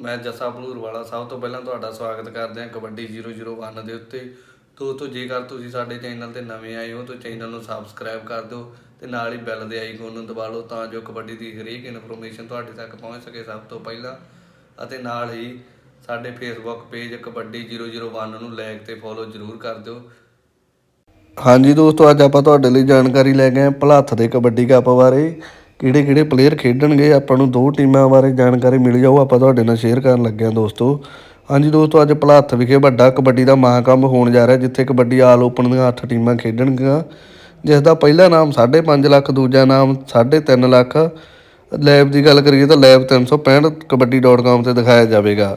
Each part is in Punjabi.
ਮੈਂ ਜੱਸਾ ਭਲੂਰ ਵਾਲਾ ਸਭ ਤੋਂ ਪਹਿਲਾਂ ਤੁਹਾਡਾ ਸਵਾਗਤ ਕਰਦੇ ਹਾਂ ਕਬੱਡੀ 001 ਦੇ ਉੱਤੇ। ਦੋਸਤੋ ਜੇਕਰ ਤੁਸੀਂ ਸਾਡੇ ਚੈਨਲ ਤੇ ਨਵੇਂ ਆਏ ਹੋ ਤਾਂ ਚੈਨਲ ਨੂੰ ਸਬਸਕ੍ਰਾਈਬ ਕਰ ਦਿਓ ਤੇ ਨਾਲ ਹੀ ਬੈਲ ਦੇ ਆਈਕਨ ਨੂੰ ਦਬਾ ਲਓ ਤਾਂ ਜੋ ਕਬੱਡੀ ਦੀ ਹਰੇਕ ਇਨਫੋਰਮੇਸ਼ਨ ਤੁਹਾਡੇ ਤੱਕ ਪਹੁੰਚ ਸਕੇ ਸਭ ਤੋਂ ਪਹਿਲਾਂ। ਅਤੇ ਨਾਲ ਹੀ ਸਾਡੇ ਫੇਸਬੁੱਕ ਪੇਜ ਕਬੱਡੀ 001 ਨੂੰ ਲਾਈਕ ਤੇ ਫੋਲੋ ਜ਼ਰੂਰ ਕਰ ਦਿਓ। ਹਾਂਜੀ ਦੋਸਤੋ, ਅੱਜ ਆਪਾਂ ਤੁਹਾਡੇ ਲਈ ਜਾਣਕਾਰੀ ਲੈ ਕੇ ਆਏ ਭਲੱਥ ਦੇ ਕਬੱਡੀ ਕੱਪ ਬਾਰੇ। ਕਿਹੜੇ ਕਿਹੜੇ ਪਲੇਅਰ ਖੇਡਣਗੇ, ਆਪਾਂ ਨੂੰ ਦੋ ਟੀਮਾਂ ਬਾਰੇ ਜਾਣਕਾਰੀ ਮਿਲ ਜਾਊ, ਆਪਾਂ ਤੁਹਾਡੇ ਨਾਲ ਸ਼ੇਅਰ ਕਰਨ ਲੱਗੇ ਹਾਂ ਦੋਸਤੋ। ਹਾਂਜੀ ਦੋਸਤੋ, ਅੱਜ ਭਲੱਥ ਵਿਖੇ ਵੱਡਾ ਕਬੱਡੀ ਦਾ ਮਹਾਕੰਪ ਹੋਣ ਜਾ ਰਿਹਾ, ਜਿੱਥੇ ਕਬੱਡੀ ਆਲ ਓਪਨ ਦੀਆਂ 8 ਟੀਮਾਂ ਖੇਡਣਗੀਆਂ। ਜਿਸ ਦਾ ਪਹਿਲਾ ਨਾਮ 5.5 ਲੱਖ, ਦੂਜਾ ਨਾਮ 3.5 ਲੱਖ। ਲੈਬ ਦੀ ਗੱਲ ਕਰੀਏ ਤਾਂ ਲੈਬ 365 ਕਬੱਡੀ.com ਤੇ ਦਿਖਾਇਆ ਜਾਵੇਗਾ।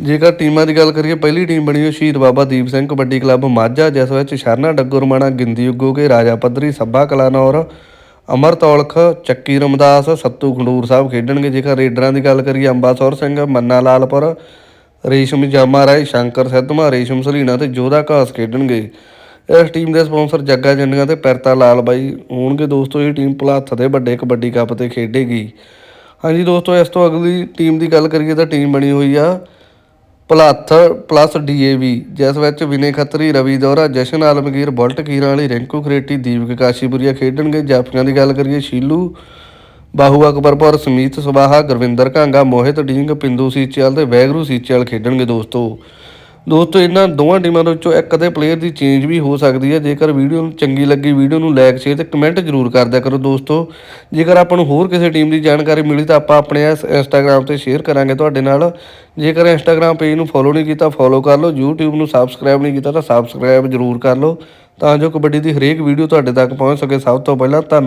ਜੇਕਰ ਟੀਮਾਂ ਦੀ ਗੱਲ ਕਰੀਏ, ਪਹਿਲੀ ਟੀਮ ਬਣੀ ਹੋਈ ਸ਼ਹੀਦ ਬਾਬਾ ਦੀਪ ਸਿੰਘ ਕਬੱਡੀ ਕਲੱਬ ਮਾਝਾ, ਜਿਸ ਵਿੱਚ ਸ਼ਰਨਾ ਡੱਗੁਰਮਾਣਾ ਗਿੰਦੀ ਉੱਗੋਗੇ ਰਾਜਾ ਪੱਧਰੀ, ਸੱਭਾ ਕਲਾਨੌਰ ਅਮਰ ਤੌਲਖ, ਚੱਕੀ ਰਮਦਾਸ, ਸੱਤੂ ਖੰਡੂਰ ਸਾਹਿਬ ਖੇਡਣਗੇ। ਜੇਕਰ ਰੇਡਰਾਂ ਦੀ ਗੱਲ ਕਰੀਏ, ਅੰਬਾਸੌਰ ਸਿੰਘ, ਮੰਨਾ ਲਾਲਪੁਰ, ਰੇਸ਼ਮ ਜਾਮਾ ਰਾਏ, ਸ਼ੰਕਰ ਸਿੱਧਮਾ ਰੇਸ਼ਮ ਸਲੀਣਾ ਤੇ ਜੋਧਾ ਘਾਸ ਖੇਡਣਗੇ। ਇਸ ਟੀਮ ਦੇ ਸਪਾਂਸਰ ਜੱਗਾ ਜੰਡੀਆਂ ਤੇ ਪੈਰਤਾ ਲਾਲ ਬਾਈ ਹੋਣਗੇ। ਦੋਸਤੋ, ਇਹ ਟੀਮ ਭਲੱਥ ਦੇ ਵੱਡੇ ਕਬੱਡੀ ਕੱਪ ਤੇ ਖੇਡੇਗੀ। ਹਾਂਜੀ ਦੋਸਤੋ, ਇਸ ਤੋਂ ਅਗਲੀ ਟੀਮ ਦੀ ਗੱਲ ਕਰੀਏ ਤਾਂ ਟੀਮ ਬਣੀ ਹੋਈ ਆ ਭਲੱਥ ਪਲੱਸ ਡੀਏਵੀ ਜਿਸ ਵਿੱਚ ਵਿਨੇ ਖੱਤਰੀ, ਰਵੀ ਦੋਹਰਾ ਜਸ਼ਨ ਆਲਮਗੀਰ, ਬੁਲਟ ਕੀਰਾਂ ਵਾਲੀ, ਰਿੰਕੂ ਖਰੇਟੀ, ਦੀਪਕ ਕਾਸ਼ੀਪੁਰੀਆ ਖੇਡਣਗੇ। ਜਾਫੀਆਂ ਦੀ ਗੱਲ ਕਰੀਏ, ਸ਼ੀਲੂ, ਬਾਹੂ ਅਕਬਰਪੁਰ ਸਮੀਤ ਸੁਬਾਹਾ, ਗੁਰਵਿੰਦਰ ਕਾਂਗਾ ਮੋਹਿਤ ਢੀਂਗ ਪਿੰਦੂ ਸੀਚੇਵਾਲ ਤੇ ਵੈਗਰੂ ਸੀਚੇਵਾਲ ਖੇਡਣਗੇ ਦੋਸਤੋ। ਦੋਸਤੋ, ਇਹਨਾਂ ਦੋਵਾਂ ਟੀਮਾਂ ਦੇ ਵਿੱਚੋਂ ਇੱਕ ਦੇ ਪਲੇਅਰ ਦੀ ਚੇਂਜ ਵੀ ਹੋ ਸਕਦੀ ਹੈ। ਜੇਕਰ ਵੀਡੀਓ ਨੂੰ ਚੰਗੀ ਲੱਗੀ, ਵੀਡੀਓ ਨੂੰ ਲਾਈਕ ਸ਼ੇਅਰ ਤੇ ਕਮੈਂਟ ਜ਼ਰੂਰ ਕਰ ਕਰੋ ਦੋਸਤੋ। ਜੇਕਰ ਆਪਾਂ ਨੂੰ ਹੋਰ ਕਿਸੇ ਟੀਮ ਦੀ ਜਾਣਕਾਰੀ ਮਿਲੀ, ਤਾਂ ਆਪਾਂ ਆਪਣੇ ਇਸ ਇੰਸਟਾਗ੍ਰam ਤੇ ਸ਼ੇਅਰ ਕਰਾਂਗੇ ਤੁਹਾਡੇ ਨਾਲ। ਜੇਕਰ ਇੰਸਟਾਗ੍ਰam ਪੇਜ ਨੂੰ ਫੋਲੋ ਨਹੀਂ ਕੀਤਾ ਫੋਲੋ ਕਰ ਲਓ। YouTube ਨੂੰ ਸਬਸਕ੍ਰਾਈਬ ਨਹੀਂ ਕੀਤਾ, ਤਾਂ ਸਬਸਕ੍ਰਾਈਬ ਜ਼ਰੂਰ ਕਰ ਲਓ। ਤਾਂ ਜੋ ਕਬੱਡੀ ਦੀ ਹਰੇਕ ਵੀਡੀਓ ਤੁਹਾਡੇ ਤੱਕ ਪਹੁੰਚ ਸਕੇ। ਸਭ ਤੋਂ ਪਹਿਲਾਂ ਧੰਨਵਾਦ।